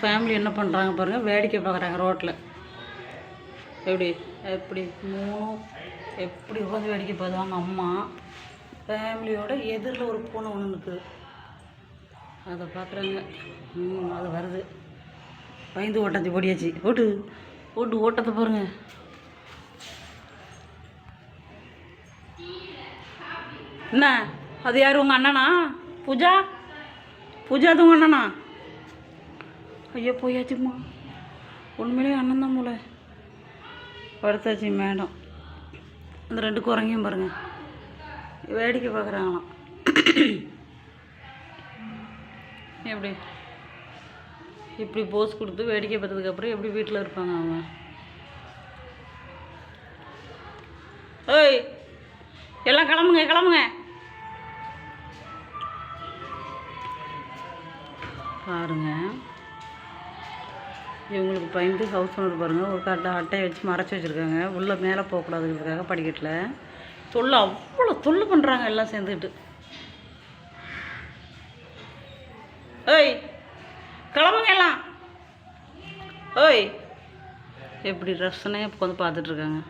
Family என்ன பண்ணுறாங்க பாருங்கள் வேடிக்கை பார்க்குறாங்க ரோட்டில் எப்படி எப்படி மூணு எப்படி உட்காந்து வேடிக்கை பார்த்தாங்க அம்மா. ஃபேமிலியோட எதிரில் ஒரு பூனை ஒன்று இருக்குது அதை பார்க்குறாங்க. ம் அது வருது. பயந்து ஓட்டத்தை போடியாச்சு ஓட்டு ஓட்டு ஓட்டத்தை பாருங்கள் என்ன? அது யார் உங்கள் அண்ணனா? பூஜா? பூஜா அது உங்கள் அண்ணனா? ஐயோ போயாச்சும்மா. உண்மையிலேயே அண்ணன் தான் போல. படுத்தாச்சு மேடம். அந்த ரெண்டு குரங்கையும் பாருங்க. வேடிக்கை பார்க்குறாங்களாம். எப்படி? இப்படி போஸ் கொடுத்து வேடிக்கை பார்த்ததுக்கப்புறம் எப்படி வீட்டில் இருப்பாங்க அவங்க? ஓய் எல்லாம் கிளம்புங்க கிளம்புங்க. பாருங்க. இவங்களுக்கு பயந்து ஹவுஸ் ஓனர் பாருங்கள் ஒரு கட்டை அட்டையை வச்சு மறைச்சி வச்சுருக்காங்க. உள்ளே மேலே போகக்கூடாதுங்கிறதுக்காக படிக்கட்டில். தொல்லை அவ்வளோ தொல்லு பண்ணுறாங்க எல்லாம் சேர்ந்துக்கிட்டு ஏய் கிளம்புங்க எல்லாம். ஓய் எப்படி ரசனையாக உட்காந்து பார்த்துட்ருக்காங்க